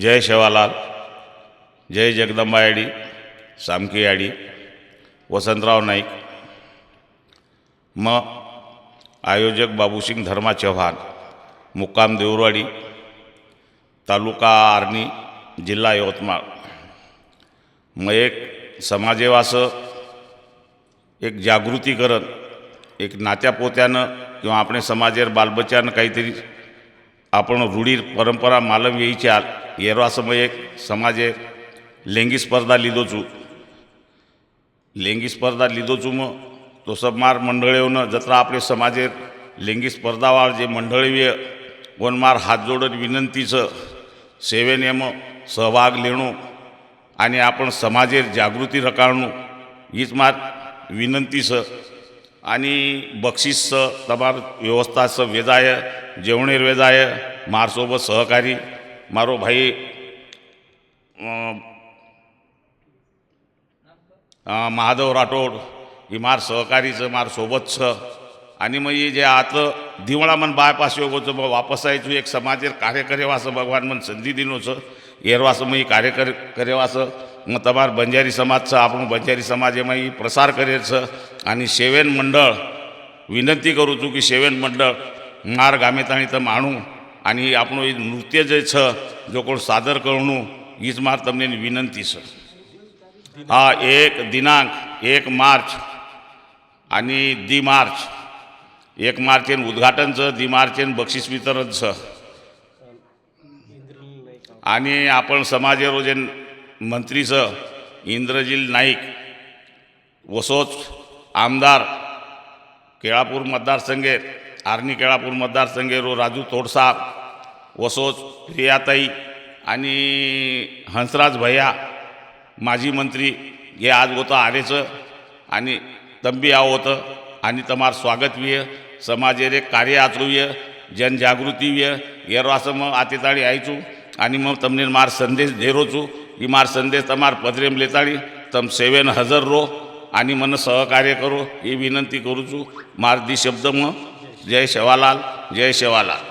जय शेवालाल जय जगदंबा याडी सामकी याडी वसंतराव नाईक. म आयोजक बाबूसिंग धर्मा चव्हाण मुक्काम देऊरवाडी तालुका आर्णी जिल्हा यवतमाळ. मग एक समाजेवासं एक जागृतीकरण एक एक नात्यापोत्यानं किंवा आपल्या समाजेर बालबच्च्यानं काहीतरी आपण रूढी परंपरा मालम येईच्या येरो समाजे लैंगिक स्पर्धा लिहिलो चू. लैंगिक स्पर्धा लिहिलो चू मग. तो सब मार मंडळ येऊन जत्रा आपले समाज लैंगिक लेंगी जे मंडळ येऊ मार हात जोडत विनंतीचं. सेवेने मग सहभाग लिहिणो आणि आपण समाजे जागृती रकाळणो. हीच मार विनंतीचं. आणि बक्षीसचं तमार व्यवस्थाचं वेदाय जेवणेर वेदाय मारसोबत सहकारी. મારો ભાઈ महादेव राठोड ही मार सहकारीचं मार सोबतचं. आणि मग हे जे आतलं दिवळा मन बायपास योगोचं मग वापस यायचं एक समाजेर कार्य करेवासं भगवान मन संधी दिनोचं येरवासं मग कार्य कर करेवासं मग तमार बंजारी समाजचं आपण बंजारी समाज एमाही प्रसार करेचं. आणि सेवेन मंडळ विनंती करूचू की सेवेन मंडळ मार गामेताणी तर माणू. અને ઈ આપણું એ નૃત્ય જે છે જો કોઈ સાદર કરવું हीच मार તમને વિનંતી છે हा एक दिनांक एक मार्च आणि दी मार्च एक मार्चेन उद्घाटनचं दी मार्चेन बक्षीस वितरणचं आणि आपण समाजे रोजेन मंत्रीचं इंद्रजील नाईक वसोच आमदार केळापूर मतदारसंघे आर्नी केळापूर मतदारसंघेरो राजू तोडसा वसोज प्रियाताई आणि हंसराज भैया माजी मंत्री हे आज होतं आरेचं आणि तंबी आव होतं आणि तमार स्वागतवीय समाजेरे कार्य आचरूय जनजागृतीवीय येरो असं मग आतेताळी आयचू आणि मग तमने मार संदेश देरोचू की मार संदेश तमार पदरेम लेताळी तम सेवेन हजर रो आणि मन सहकार्य करो ही विनंती करूचू मार दी शब्द मग J se ya.